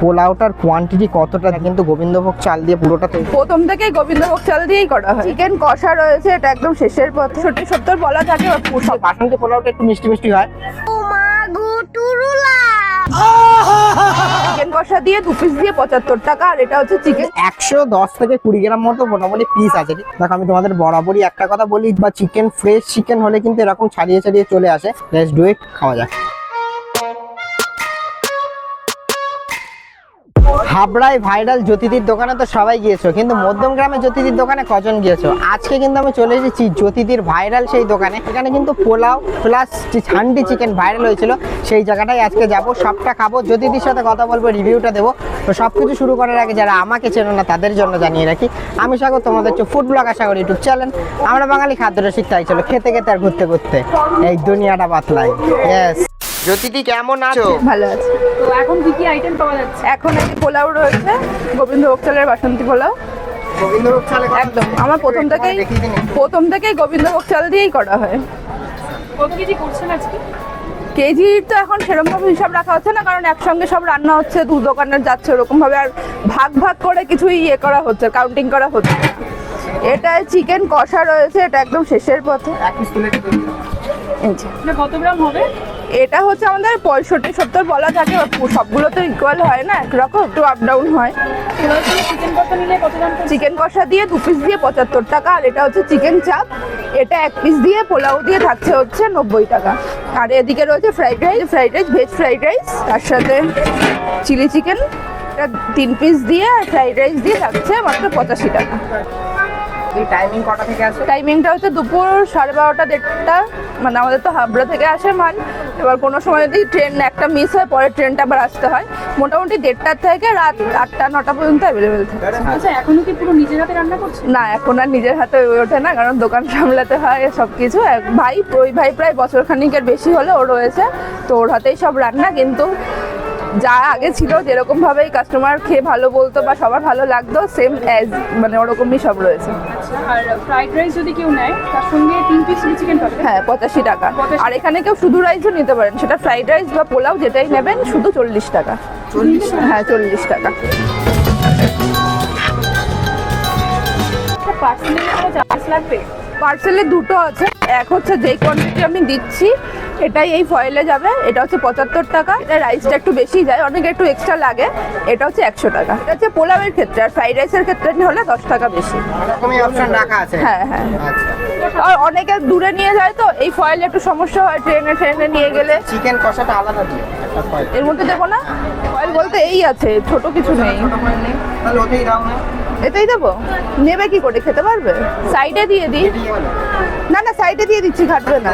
পোলাওটার quantity কতটা কিন্তু গোবিন্দভোগ চাল দিয়ে পুরোটা তৈরি প্রথম থেকেই গোবিন্দভোগ চাল দিয়েই করা হয়। চিকেন কষা রয়েছে এটা একদম শেষের পথে। সত্যি সত্তর বলা থাকে বা বাসন্তী পোলাওটা একটু মিষ্টি মিষ্টি হয়। চিকেন কষা দিয়ে দু পিস দিয়ে পঁচাত্তর টাকা আর এটা হচ্ছে চিকেন একশো দশ থেকে কুড়ি গ্রাম মতো মোটামুটি পিস আছে। দেখো আমি তোমাদের বরাবরই একটা কথা বলি বা চিকেন ফ্রেশ চিকেন হলে কিন্তু এরকম ছাড়িয়ে ছাড়িয়ে চলে আসে। লেটস ডু ইট খাওয়া যাক। হাবড়ায় ভাইরাল জ্যোতিদির দোকানে তো সবাই গিয়েছো, কিন্তু মধ্যম গ্রামে জ্যোতিদির দোকানে কজন গিয়েছো? আজকে কিন্তু আমি চলে এসেছি জ্যোতিদির ভাইরাল সেই দোকানে, এখানে কিন্তু pulao plus handi chicken viral হয়েছিল। সেই জায়গাটাই আজকে যাব, সবটা খাব, জ্যোতিদির সাথে কথা বলব, রিভিউটা দেবো। তো সব কিছু শুরু করার আগে যারা আমাকে চেনো না, তাদের জন্য জানিয়ে রাখি। আমি স্বাগত, তোমাদের হচ্ছে ফুড ব্লগ আশা করি ইউটিউব চ্যানেল আমরা বাঙালি খাদ্যটা শিখতে তাই চলো খেতে খেতে আর ঘুরতে ঘুরতে। এই দুনিয়াটা বাতলাই। ইয়েস জ্যোতিদি কেমন আছো? ভালো আছে। তো এখন কি কি আইটেম পাওয়া যাচ্ছে? এখন এই পোলাও রয়েছে গোবিন্দভোগ চালের বাসন্তী পোলাও। গোবিন্দভোগ চালে? একদম আমার প্রথম থেকেই একটু। প্রথম থেকেই গোবিন্দভোগ চাল দিয়েই করা হয়। কত কেজি করছেন আজকে? কেজি তো এখন সেরকম ভাবে হিসাব রাখা হচ্ছে না কারণ একসঙ্গে সব রান্না হচ্ছে দু দোকানের যাচ্ছে ওরকম ভাবে আর ভাগ ভাগ করে কিছু ইয়ে করা হচ্ছে কাউন্টিং করা হচ্ছে। এটা চিকেন কষা রয়েছে এটা একদম শেষের পথে। একটু কত গ্রাম হবে? এটা হচ্ছে আমাদের পঁয়ষট্টি, সত্তর বলা থাকে সবগুলো তো ইকুয়াল হয় না, একরকম, একটু আপ ডাউন হয়। চিকেন কষা দিয়ে দু পিস দিয়ে পঁচাত্তর টাকা, আর এটা হচ্ছে চিকেন চাপ এটা এক পিস দিয়ে পোলাও দিয়ে থাকছে হচ্ছে নব্বই টাকা। আর এদিকে রয়েছে fried rice fried rice veg fried rice তার সাথে চিলি চিকেন এটা তিন পিস দিয়ে ফ্রাইড রাইস দিয়ে থাকছে মাত্র পঁচাশি টাকা। টাইমিং কটা থেকে আছে? টাইমিংটা হচ্ছে দুপুর সাড়ে বারোটা দেড়টা। মানে আমাদের তো হাবড়া থেকে আসে মাল। এবার কোনো সময় যদি ট্রেন একটা মিস হয় পরে ট্রেনটা আবার আসতে হয়। মোটামুটি দেড়টার থেকে রাত আটটা নটা পর্যন্ত অ্যাভেলেবেল থাকে। আচ্ছা এখনও কি পুরো নিজের হাতে রান্না করছেন না এখন আর নিজের হাতে হয়ে ওঠে না কারণ দোকান সামলাতে হয় সব কিছু। ভাই ওই ভাই প্রায় বছর খানিকের বেশি হলে ও রয়েছে। তো ওর হাতেই সব রান্না কিন্তু যা আগে ছিল যেরকম ভাবেই কাস্টমার খেয়ে ভালো বলতো বা সবার ভালো লাগতো সেম অ্যাজ মানে ওরকমই সব রয়েছে। আচ্ছা আর ফ্রাইড রাইস যদি কেউ নেয় তার সঙ্গে তিন পিস চিকেন পাবে? হ্যাঁ পঁচাশি টাকা। আর এখানে কেউ শুধু রাইসও নিতে পারেন সেটা ফ্রাইড রাইস বা পোলাও যেটাই নেবেন শুধু চল্লিশ টাকা। চল্লিশ হ্যাঁ চল্লিশ টাকা। পার্সেলে দুটো আছে এক হচ্ছে যেই কোয়ান্টিটি আমি দিচ্ছি এটাই এই ফয়েলে যাবে। এটা হচ্ছে পঁচাত্তর টাকা। এটা রাইসটা একটু বেশি যায় অনেক একটু এক্সট্রা লাগে। এটা হচ্ছে একশো টাকা। এটা হচ্ছে পোলাওয়ের ক্ষেত্রে আর ফ্রাইড রাইসের ক্ষেত্রে হলে দশ টাকা বেশি। হ্যাঁ হ্যাঁ। আচ্ছা। আর অনেকে দূরে নিয়ে যায় তো এই ফয়েলে একটু সমস্যা হয় ট্রেনে ট্রেনে নিয়ে গেলে। চিকেন কষাটা আলাদা এর মধ্যে দেবো না? ফয়েল বলতে এই আছে ছোট কিছু নেই। তাহলে ওটাই দাও না। এটাই দেবো। নেবে কি করে? খেতে পারবে? সাইডে দিয়ে দিই। না না সাইডে দিয়ে দিচ্ছি ঘাটবে না।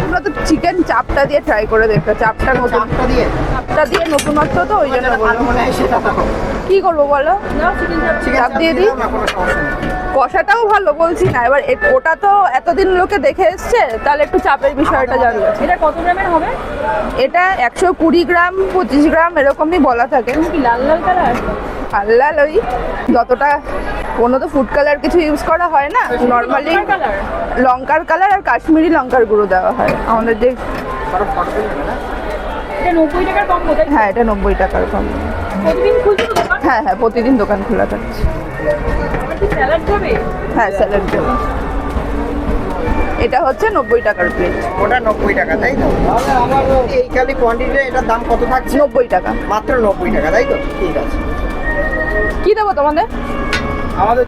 তোমরা তো চিকেন চাপটা দিয়ে ট্রাই করে দেখতে চাপটা নতুন। চাপটা দিয়ে। চাপটা দিয়ে নতুনত্ব তো ওই জন্য ভালো মনে হয় সেটা দাও কি করব বলো? চাপ চিকেন চাপ চাপ দিয়ে দিই? কষাটাও ভালো বলছি না এবার ওটা তো এতদিন লোকে দেখে এসছে তাহলে একটু চাপের বিষয়টা জানবে। এটা কত গ্রামের হবে? এটা একশো কুড়ি গ্রাম পঁচিশ গ্রাম এরকমই বলা থাকে। কি লাল লাল কালার? হাল্লাল ওই যতটা কোনো তো ফুড কালার কিছু ইউজ করা হয় না। নর্মালি লঙ্কার কালার আর কাশ্মীরি লঙ্কার গুঁড়ো দেওয়া হয়। আমাদের যে হ্যাঁ এটা নব্বই টাকার কম প্রতিদিন দোকান? হ্যাঁ হ্যাঁ প্রতিদিন দোকান খোলা থাকছে। হ্যাঁ স্যালাড দেবো। এটা হচ্ছে নব্বই টাকার প্লেট ওটা নব্বই টাকা তাই তো? এই খালি কোয়ান্টিটি এটার দাম কত থাকছে? নব্বই টাকা। মাত্র নব্বই টাকা তাই তো? ঠিক আছে। কি দেবো তোমাদের? আমাদের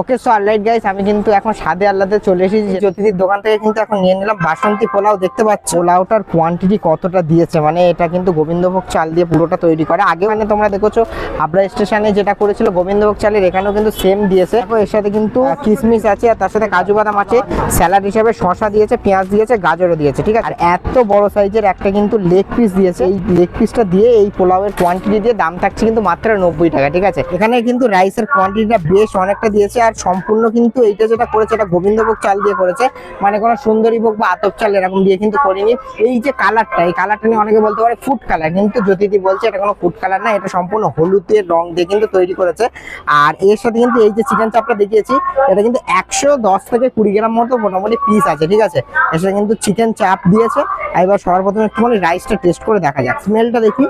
ওকে সো অলরাইট গাইস আমি কিন্তু এখন সাদে আল্লাতে চলে এসেছি। জ্যোতিদির দোকান থেকে কিন্তু এখন নিয়ে নিলাম বাসন্তী পোলাও দেখতে পাচ্ছ? পোলাওটার কোয়ান্টিটি কতটা দিয়েছে? মানে এটা কিন্তু গোবিন্দভোগ চাল দিয়ে পুরোটা তৈরি করে। আগে মানে তোমরা দেখেছ হাবড়া স্টেশনে যেটা করেছিল গোবিন্দভোগ চালের এখানেও কিন্তু সেম দিয়েছে। এর সাথে কিন্তু কিশমিশ আছে আর তার সাথে কাজু বাদাম আছে। স্যালাড হিসাবে শশা দিয়েছে পেঁয়াজ দিয়েছে গাজরও দিয়েছে ঠিক আছে? আর এত বড় সাইজের একটা কিন্তু লেগ পিস দিয়েছে। এই লেগ পিসটা দিয়ে এই পোলাওয়ের কোয়ান্টিটি দিয়ে দাম থাকছে কিন্তু মাত্র নব্বই টাকা ঠিক আছে? এখানে কিন্তু রাইসের কোয়ান্টিটিটা বেশ অনেকটা দিয়েছে। আর সম্পূর্ণ কিন্তু এইটা যেটা করেছে, এটা গোবিন্দভোগ চাল দিয়ে করেছে। মানে কোনো সুন্দরী ভোগ বা আতপ চাল এরকম দিয়ে কিন্তু করিনি। এই যে কালারটা এই কালারটা নিয়ে অনেকে বলতে পারে ফুড কালার কিন্তু জ্যোতিদি বলছে এটা কোনো ফুড কালার না, এটা সম্পূর্ণ হলুদের রং দিয়ে কিন্তু তৈরি করেছে। আর এর সাথে কিন্তু এই যে চিকেন চাপটা দেখিয়েছি, এটা কিন্তু একশো দশ থেকে কুড়ি গ্রাম মতো মোটামুটি পিস আছে, ঠিক আছে? এর সাথে কিন্তু চিকেন চাপ দিয়েছে। এবার সবার প্রথমে একটুখানি রাইসটা টেস্ট করে দেখা যাক। স্মেলটা দেখি।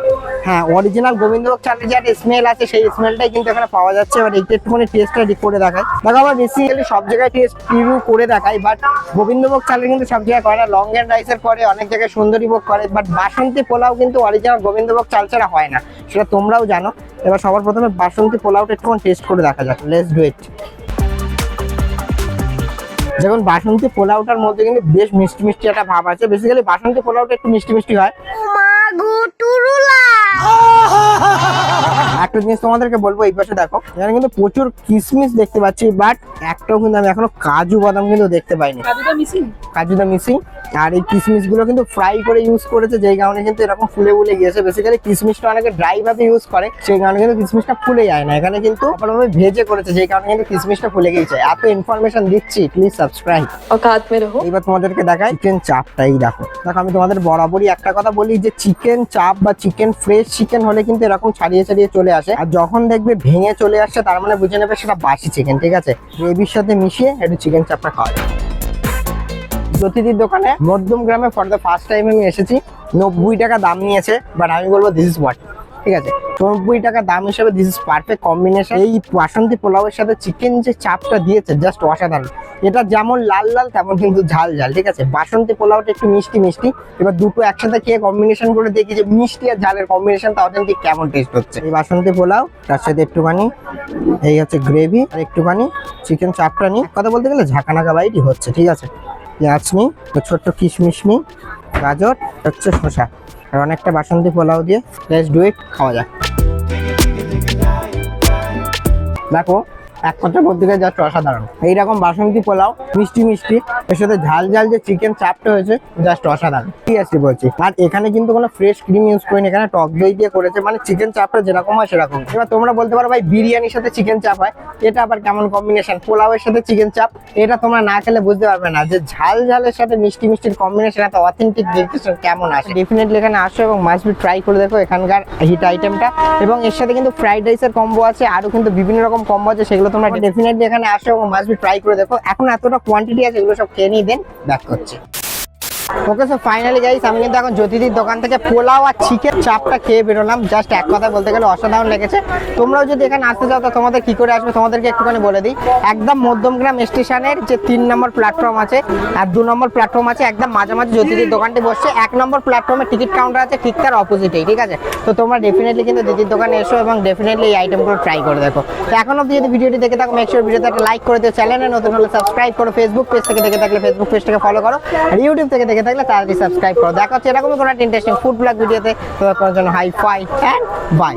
হ্যাঁ অরিজিনাল গোবিন্দভোগ চালের যে স্মেল আছে, সেই স্মেলটাই কিন্তু এখানে পাওয়া যাচ্ছে। এবার এইটা একটুখানি টেস্টটা করে দেখায় দেখো আবার বেসিক্যালি সব জায়গায় টেস্ট রিভিউ করে দেখায় বাট গোবিন্দভোগ চালের কিন্তু সব জায়গায় করে না। লং এন্ড রাইসের পরে অনেক জায়গায় সুন্দরীভোগ করে বাট বাসন্তী পোলাও কিন্তু অরিজিনাল গোবিন্দভোগ চাল ছাড়া হয় না। সেটা তোমরাও জানো। এবার সবার প্রথমে বাসন্তী পোলাওটা একটুখানি টেস্ট করে দেখা যাক। লেটস ডু ইট বাসন্তী পোলাওটার মধ্যে কিন্তু বেশ মিষ্টি মিষ্টি একটা ভাব আছে। বেসিক্যালি বাসন্তী পোলাওটা একটু মিষ্টি মিষ্টি হয়। একটা জিনিস তোমাদেরকে বলব এই পাশে দেখো এখানে কিন্তু প্রচুর কিসমিস দেখতে পাচ্ছি বাট একটাও কিন্তু আমি এখনও কাজু বাদাম কিন্তু দেখতে পাইনি। কাজুটা মিসিং আর এই কিসমিসগুলো কিন্তু ফ্রাই করে ইউজ করেছে যেই কারণে কিন্তু এরকম ফুলে ফুলে গিয়েছে। বেসিক্যালি কিসমিসটা অনেকে ড্রাই ভাবে ইউজ করে সেই কারণে কিন্তু কিসমিসটা ফুলে যায় না। এখানে কিন্তু ভালোভাবে ভেজে করেছে যেই কারণে কিন্তু কিসমিসটা ফুলে গিয়েছে। এত ইনফরমেশন দিচ্ছি প্লিজ সাবস্ক্রাইব এবার তোমাদেরকে দেখাই চিকেন চাপটাই দেখো। দেখো আমি তোমাদের বরাবরই একটা কথা বলি যে চিকেন চাপ বা চিকেন ফ্রেশ চিকেন হলে কিন্তু এরকম ছাড়িয়ে ছাড়িয়ে চলে আসে। আর যখন দেখবে ভেঙে চলে আসছে, তার মানে বুঝে নেবে সেটা বাসি চিকেন ঠিক আছে? গ্রেভির সাথে মিশিয়ে একটু চিকেন চাপটা খাওয়া যায়। জ্যোতিদির দোকানে মধ্যম গ্রামে ফর দ্য ফার্স্ট টাইম আমি এসেছি। নব্বই টাকা দাম নিয়েছে বাট আমি বলব দিস ইজ হোয়াট ঠিক আছে? নব্বই টাকা দাম হিসেবে দিস ইজ পারফেক্ট কম্বিনেশন এই বাসন্তী পোলাওয়ের সাথে চিকেন যে চাপটা দিয়েছে জাস্ট অসাধারণ। এটা যেমন লাল লাল, তেমন কিন্তু ঝাল ঝাল, ঠিক আছে? বাসন্তী পোলাওটা একটু মিষ্টি মিষ্টি। এবার দুটো একসাথে খেয়ে কম্বিনেশন করে দেখি যে মিষ্টি আর ঝালের কম্বিনেশনটা অথেন্টিক কেমন টেস্ট হচ্ছে। এই বাসন্তী পোলাও, তার সাথে একটুখানি এই হচ্ছে গ্রেভি আর একটুখানি চিকেন চাপটা এক কথা বলতে গেলে ঝাঁকানাকা বাইটই হচ্ছে, ঠিক আছে? পেঁয়াজ নিই ছোট্ট কিশমিশ নিই গাজর হচ্ছে শসা। আর অনেকটা বাসন্তী পোলাও দিয়ে লেটস ডু খাওয়া যাক দেখো এক কথা বলতে গেলে জাস্ট অসাধারণ। এইরকম বাসন্তী পোলাও, মিষ্টি মিষ্টি, এর সাথে ঝাল ঝাল যে চিকেন চাপটা হয়েছে জাস্ট অসাধারণ। সিরিয়াসলি বলছি। আর এখানে কিন্তু কোনো ফ্রেশ ক্রিম ইউজ করিনি, এখানে টক দই দিয়ে করেছে মানে চিকেন চাপটা যেরকম হয় সেরকম। এবার তোমরা বলতে পারো ভাই, বিরিয়ানির সাথে চিকেন চাপ হয়। এটা আবার কেমন কম্বিনেশন পোলাওয়ের সাথে চিকেন চাপ এটা তোমরা না খেলে বুঝতে পারবে না। যে ঝাল ঝালের সাথে মিষ্টি মিষ্টির কম্বিনেশন এত অথেন্টিক ডেলিকেশন কেমন আসে? ডেফিনেটলি এখানে আসো এবং মাস্ট বি ট্রাই করে দেখো এখানকার হিট আইটেমটা এবং এর সাথে কিন্তু ফ্রাইড রাইসের কম্বো আছে আরও কিন্তু বিভিন্ন রকম কম্বো আছে সেগুলো তোমরা ডেফিনেটলি এখানে আসো এবং মাস্ট বি ট্রাই করে দেখো। এখন এতটা কোয়ান্টিটি আছে এগুলো সব খেয়ে নিয়ে দেন ব্যাক করছে। ওকে সো ফাইনালি গাইস আমি কিন্তু এখন জ্যোতিদির দোকান থেকে পোলাও আর চিকেন চাপটা খেয়ে বেরোলাম। জাস্ট এক কথা বলতে গেলে অসাধারণ লেগেছে। তোমরাও যদি এখানে আসতে চাও, তো তোমাদের কি করে আসবে তোমাদেরকে একটুখানি বলে দিই। একদম মধ্যমগ্রাম স্টেশনের যে তিন নম্বর প্ল্যাটফর্ম আছে আর দু নম্বর প্ল্যাটফর্ম আছে, একদম মাঝামাঝি জ্যোতিদির দোকানটি বসছে। এক নম্বর প্ল্যাটফর্মে টিকিট কাউন্টার আছে, ঠিক তার অপোজিটেই ঠিক আছে? তো তোমরা ডেফিনেটলি কিন্তু দিদির দোকানে এসো এবং ডেফিনেটলি এই আইটেমগুলো ট্রাই করে দেখো। তো এখন অব্দি যদি ভিডিওটি দেখে থাকো মেক শিওর ভিডিওতে একটা লাইক করে দিও চ্যানেলে নতুন হলে সাবস্ক্রাইব করো ফেসবুক পেজ থেকে দেখে থাকলে ফেসবুক পেজটাকে ফলো করো, আর ইউটিউব থেকে দেখে থাকলে তাড়াতাড়ি সাবস্ক্রাইব করো। দেখা হচ্ছে এরকমই কোনো ইন্টারেস্টিং ফুড ব্লগ ভিডিওতে তোমার জন্য হাই ফাই অ্যান্ড বাই